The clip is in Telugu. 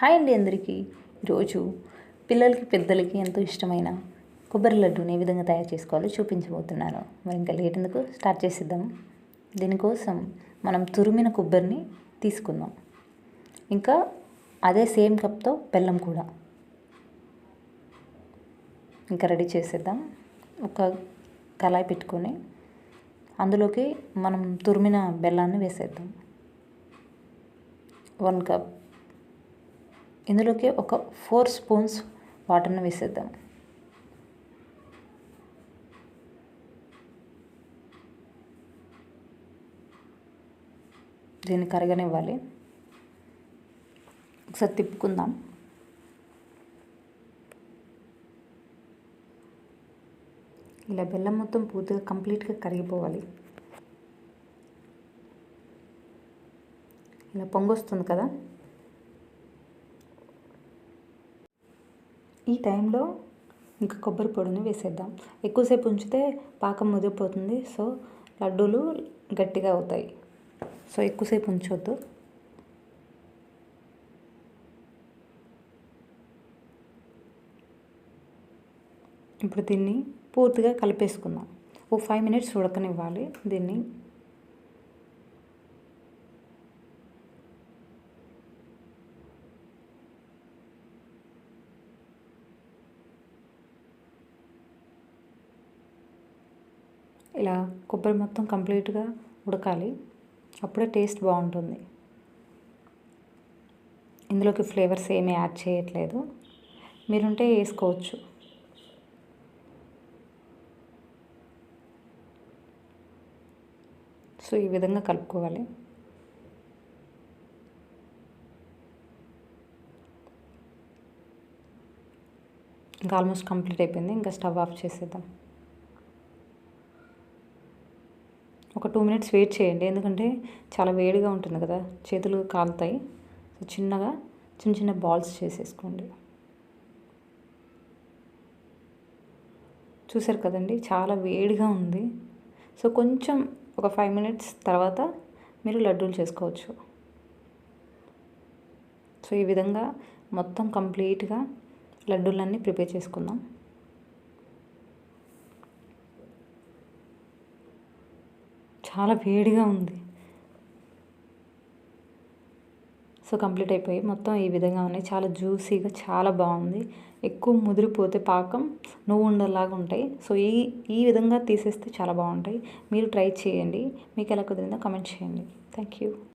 హాయ్ అండి అందరికీ. ఈరోజు పిల్లలకి పెద్దలకి ఎంతో ఇష్టమైన కొబ్బరి లడ్డూని ఏ విధంగా తయారు చేసుకోవాలో చూపించబోతున్నాను. మరి ఇంకా లేట్ ఎందుకు? స్టార్ట్ చేసేద్దాం. దీనికోసం మనం తురిమిన కొబ్బరిని తీసుకుందాం. ఇంకా అదే సేమ్ కప్తో బెల్లం కూడా. ఇంకా రెడీ చేసేద్దాం. ఒక కళాయి పెట్టుకొని అందులోకి మనం తురిమిన బెల్లాన్ని వేసేద్దాం. వన్ కప్ ఇందులోకి ఒక ఫోర్ స్పూన్స్ వాటర్ని వేసేద్దాం. దీన్ని కరగనివ్వాలి. ఒకసారి తిప్పుకుందాం. ఇలా బెల్లం మొత్తం పూర్తిగా కంప్లీట్గా కరిగిపోవాలి. ఇలా పొంగొస్తుంది కదా? ఈ టైంలో ఇంకా కొబ్బరి పొడిని వేసేద్దాం. ఎక్కువసేపు ఉంచితే పాకం ముదిరిపోతుంది. సో లడ్డూలు గట్టిగా అవుతాయి. సో ఎక్కువసేపు ఉంచొద్దు. ఇప్పుడు దీన్ని పూర్తిగా కలిపేసుకుందాం. ఓ ఫైవ్ మినిట్స్ ఉడకనివ్వాలి దీన్ని. ఇలా కొబ్బరి మొత్తం కంప్లీట్గా ఉడకాలి. అప్పుడే టేస్ట్ బాగుంటుంది. ఇందులోకి ఫ్లేవర్స్ ఏమీ యాడ్ చేయట్లేదు. మీరుంటే వేసుకోవచ్చు. సో ఈ విధంగా కలుపుకోవాలి. ఇంకా ఆల్మోస్ట్ కంప్లీట్ అయిపోయింది. ఇంకా స్టవ్ ఆఫ్ చేసేద్దాం. ఒక టూ మినిట్స్ వెయిట్ చేయండి. ఎందుకంటే చాలా వేడిగా ఉంటుంది కదా చేతులు కాలుతాయి. సో చిన్నగా చిన్న చిన్న బాల్స్ చేసేసుకోండి. చూసారు కదండి చాలా వేడిగా ఉంది. సో కొంచెం ఒక ఫైవ్ మినిట్స్ తర్వాత మీరు లడ్డూలు చేసుకోవచ్చు. సో ఈ విధంగా మొత్తం కంప్లీట్గా లడ్డూలన్నీ ప్రిపేర్ చేసుకుందాం. చాలా వేడిగా ఉంది. సో కంప్లీట్ అయిపోయి మొత్తం ఈ విధంగా ఉన్నాయి. చాలా జ్యూసీగా చాలా బాగుంది. ఎక్కువ ముదిరిపోతే పాకం నువ్వు ఉండలాగా ఉంటాయి. సో ఈ ఈ విధంగా తీసేస్తే చాలా బాగుంటాయి. మీరు ట్రై చేయండి. మీకు ఎలా కుదిరిందో కమెంట్ చేయండి. Thank you.